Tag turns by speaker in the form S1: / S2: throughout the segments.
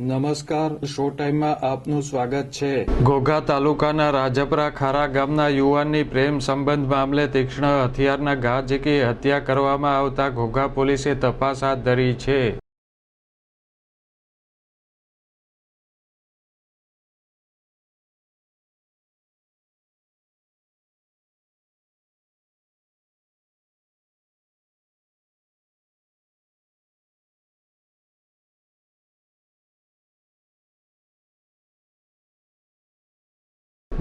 S1: નમસ્કાર, શો ટાઈમમાં આપનું સ્વાગત છે.
S2: ઘોઘા તાલુકાના રાજપરા ખારા ગામના યુવાનની પ્રેમ સંબંધ મામલે તીક્ષ્ણ હથિયારના ઘા ઝીકી હત્યા કરવામાં આવતા ઘોઘા પોલીસે તપાસ હાથ ધરી છે.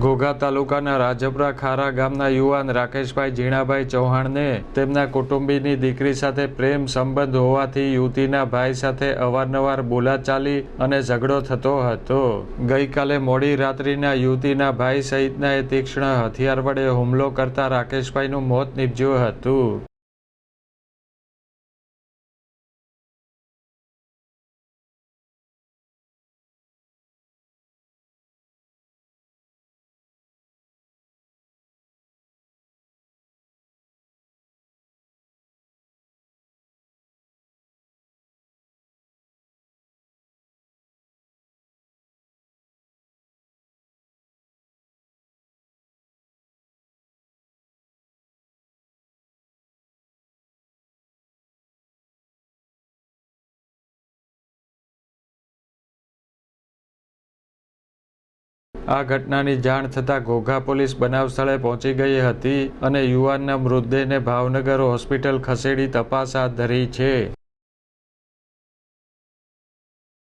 S2: ઘોઘા તાલુકાના રાજપરા ખારા ગામના યુવાન રાકેશભાઈ ઝીણાભાઈ ચૌહાણને તેમના કુટુંબીની દીકરી સાથે પ્રેમ સંબંધ હોવાથી યુવતીના ભાઈ સાથે અવારનવાર બોલાચાલી અને ઝઘડો થતો હતો. ગઈકાલે મોડી રાત્રિના યુવતીના ભાઈ સહિતના એ તીક્ષ્ણ હથિયાર વડે હુમલો કરતા રાકેશભાઈનું મોત નીપજ્યું હતું. આ ઘટનાની જાણ થતાં ઘોઘા પોલીસ બનાવ સ્થળે પહોંચી ગઈ હતી અને યુવાનના મૃતદેહને ભાવનગર હોસ્પિટલ ખસેડી તપાસ હાથ ધરી છે.